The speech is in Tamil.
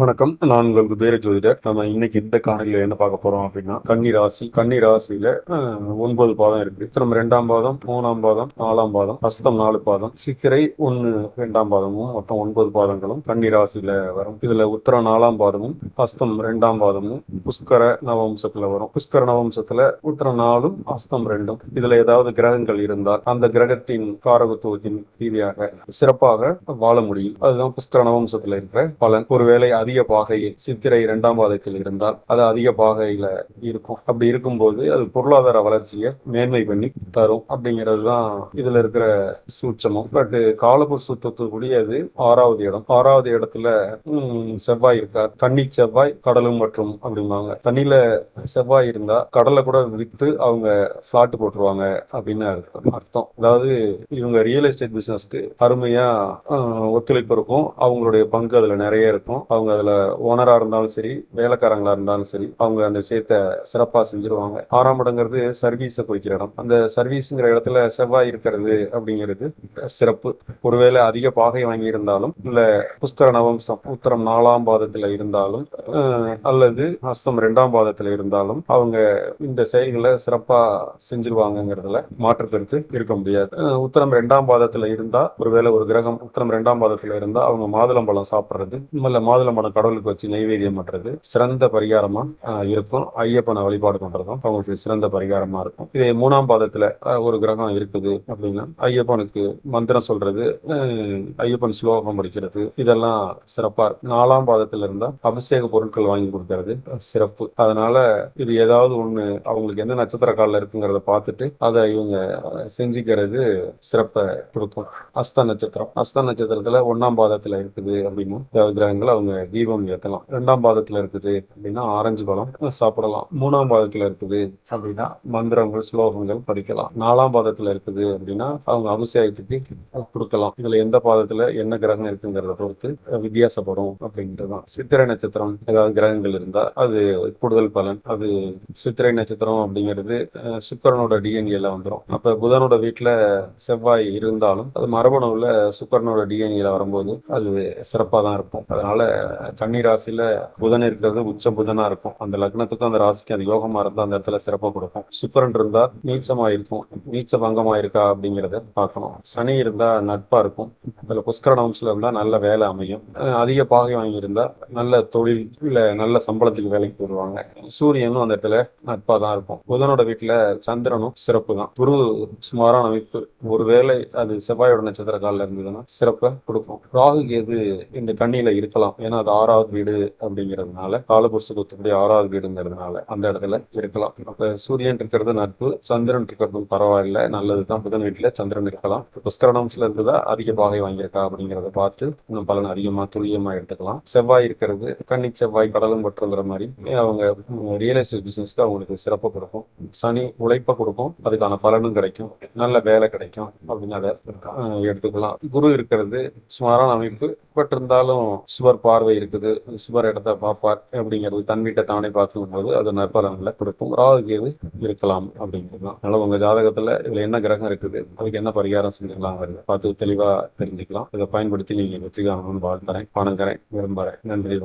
வணக்கம். நான் உங்களுக்கு பேர ஜோதிடர். நம்ம இன்னைக்கு இந்த காணொலியில என்ன பார்க்க போறோம் அப்படின்னா கன்னி ராசி. கன்னி ராசியில ஒன்பது பாதம் இருக்கு. நம்ம ரெண்டாம் பாதம் மூணாம் பாதம் நாலாம் பாதம் அஸ்தம் நாலு பாதம் சித்திரை ஒன்னு ரெண்டாம் பாதமும் மொத்தம் ஒன்பது பாதங்களும் கன்னி ராசியில வரும். இதுல உத்தர நாலாம் பாதமும் அஸ்தம் ரெண்டாம் பாதமும் புஷ்கர நவம்சத்துல வரும். புஷ்கர நவம்சத்துல உத்தர நாலும் அஸ்தம் ரெண்டும். இதுல ஏதாவது கிரகங்கள் இருந்தால் அந்த கிரகத்தின் காரகத்துவத்தின் ரீதியாக சிறப்பாக வாழ முடியும். அதுதான் புஷ்கர நவம்சத்துல இருக்கிற பலன். ஒருவேளை அதிக பாகையில் சித்திரை இரண்டாம் பாதத்தில் இருந்தால் அது அதிக பாகையில இருக்கும். அப்படி இருக்கும்போது அது பொருளாதார வளர்ச்சியை மேன்மை பண்ணி தரும் அப்படிங்கிறது தான் இதுல இருக்கிற சூட்சமம். பட் காலப்பு தத்துவக்கூடிய அது ஆறாவது இடம். ஆறாவது இடத்துல செவ்வாய் இருக்கார். தண்ணி செவ்வாய் கடலும் மற்றும் அப்படிம்பாங்க. தண்ணியில செவ்வாய் இருந்தா கடலை கூட வித்து அவங்க பிளாட் போட்டுருவாங்க அப்படின்னு அர்த்தம். அதாவது இவங்க ரியல் எஸ்டேட் பிசினஸ்க்கு அருமையா ஒத்துழைப்பு இருக்கும். அவங்களுடைய பங்கு அதுல நிறைய இருக்கும். அவங்க அதுல ஓனரா இருந்தாலும் சரி வேலைக்காரங்களா இருந்தாலும் சரி அவங்க அந்த விஷயத்த சிறப்பா செஞ்சிருவாங்க. ஆறாம் இடங்கிறது சர்வீஸை குறிக்கிற இடம். அந்த சர்வீஸ்ங்கிற இடத்துல செவ்வாய் இருக்கிறது அப்படிங்கிறது சிறப்பு. ஒருவேளை அதிக பாகை வாங்கி இருந்தாலும் இல்ல புஸ்தர நவம்சம் உத்தரம் நாலாம் பாதத்துல இருந்தாலும் ஆஹ், அல்லது அஸ்தம் ரெண்டாம் பாதத்துல இருந்தாலும் அவங்க இந்த செயல்களை சிறப்பா செஞ்சிருவாங்கங்கிறதுல மாற்றுக்கருத்து இருக்க முடியாது. உத்தரம் ரெண்டாம் பாதத்துல இருந்தா ஒருவேளை ஒரு கிரகம் உத்தரம் ரெண்டாம் பாதத்துல இருந்தா அவங்க மாதுளம்பழம் சாப்பிடுறது இல்ல மாதுளம்பழம் கடவுளுக்கு வச்சு நைவேத்தியம் பண்றது. சிறந்த பரிகாரமா இருக்கும். ஐயப்பனை வழிபாடு பண்றதும் அவங்களுக்கு சிறந்த பரிகாரமா இருக்கும். இதே மூணாம் பாதத்துல ஒரு கிரகம் இருக்குது அப்படின்னா ஐயப்பனுக்கு மந்திரம் சொல்றது ஐயப்பன் ஸ்லோகம் படிக்கிறது இதெல்லாம் சிறப்பா இருக்கும். நாலாம் பாதத்துல இருந்தா அபிஷேக பொருட்கள் வாங்கி கொடுக்கறது சிறப்பு. அதனால இது ஏதாவது ஒண்ணு அவங்களுக்கு எந்த நட்சத்திர காலில் இருக்குங்கிறத பார்த்துட்டு அதை இவங்க செஞ்சுக்கிறது சிறப்பை கொடுக்கும். அஸ்த நட்சத்திரம். அஸ்த நட்சத்திரத்துல ஒன்னாம் பாதத்துல இருக்குது அப்படின்னா ஏதாவது கிரகங்கள் அவங்க தீபம் ஏத்தலாம். ரெண்டாம் பாதத்துல இருக்குது அப்படின்னா ஆரஞ்சு பழம் சாப்பிடலாம். மூணாம் பாதத்துல இருக்குது அப்படின்னா மந்திரங்கள் ஸ்லோகங்கள் படிக்கலாம். நாலாம் பாதத்துல இருக்குது அப்படின்னா அவங்க அபிஷேகத்துக்கு கொடுக்கலாம். இதுல எந்த பாதத்துல என்ன கிரகம் இருக்குங்கிறத பொறுத்து வித்தியாசப்படும் அப்படிங்கிறதுதான் சித்திரை நட்சத்திரம் ஏதாவது கிரகங்கள் இருந்தா அது கூடுதல் பலன். அது சித்திரை நட்சத்திரம் அப்படிங்கிறது சுக்கரனோட டிஎன்ஏல வந்துடும் அப்ப புதனோட வீட்டுல செவ்வாய் இருந்தாலும் அது மரபணுவில் சுக்கரனோட டிஎன்ஏல வரும்போது அது சிறப்பா தான் இருக்கும். அதனால கன்னி ராசியில புதன் இருக்கிறது உச்ச புதனா இருக்கும். அந்த லக்னத்துக்கும் அந்த ராசிக்கும் அது யோகமா இருந்தா அந்த இடத்துல சிறப்பா கொடுக்கும். சுக்கரன் இருந்தா நீச்சமா இருக்கும். நீச்ச பங்கமா இருக்கா அப்படிங்கறத பார்க்கணும். சனி இருந்தா நட்பா இருக்கும். அதுல புஷ்கர வம்சல இருந்தா நல்ல வேலை அமையும். அதிக பாகை வாங்கி இருந்தா நல்ல தொழில் இல்ல நல்ல சம்பளத்துக்கு வேலைக்கு போடுவாங்க. சூரியனும் அந்த இடத்துல நட்பா தான் இருக்கும். புதனோட வீட்டுல சந்திரனும் சிறப்பு தான். குரு சுமாரான அமைப்பு. ஒருவேளை அது செவ்வாயோட நட்சத்திர காலில் இருந்ததுன்னா சிறப்பை கொடுக்கும். ராகு கேது இந்த கண்ணியில இருக்கலாம். ஏன்னா அது ஆறாவது வீடு அப்படிங்கிறதுனால காலபுருஷ ஒத்துப்படி ஆறாவது வீடுங்கிறதுனால அந்த இடத்துல இருக்கலாம். அப்ப சூரியன் இருக்கிறது நட்பு சந்திரன் இருக்கிறதும் பரவாயில்ல நல்லதுதான். புதன் வீட்டுல சந்திரன் இருக்கலாம். புஷ்கரணம்ஸ்ல இருந்ததா அதிக பாகை வாங்கியிருக்கா அப்படிங்கிறத பார்த்து இன்னும் பலன் அதிகமா துல்லியமா எடுத்துக்கலாம். செவ்வாய் இருக்கிறது கன்னி செவ்வாய் கடலும் பற்றுங்கிற மாதிரி அவங்க ரியல் எஸ்டேட் பிசினஸ்க்கு அவங்களுக்கு சிறப்பு கொடுக்கும். சனி உழைப்பை கொடுக்கும். அதுக்கான பலனும் கிடைக்கும். நல்ல வேலை கிடைக்கும் அப்படின்னு அதை எடுத்துக்கலாம். குரு இருக்கிறது சுமாரான அமைப்பு. பட் இருந்தாலும் சுவர் பார்வை இருக்குது. சுவர் இடத்த பார்ப்பார் அப்படிங்கிறது தன் வீட்டை தானே பார்க்கும்போது அது நற்பலன்களை கொடுக்கும். ராகு கேது இருக்கலாம் அப்படிங்கிறது தான். அதனால உங்க ஜாதகத்துல இதுல என்ன கிரகம் இருக்குது? அதுக்கு என்ன பரிகாரம் செஞ்சுக்கலாம் வருது? பார்த்து தெளிவா தெரிஞ்சுக்கலாம். இதை பயன்படுத்தி நீங்க வெற்றி காணணும்னு வாழ்த்துறேன். பணம் தரேன் விரும்புறேன். நன்றி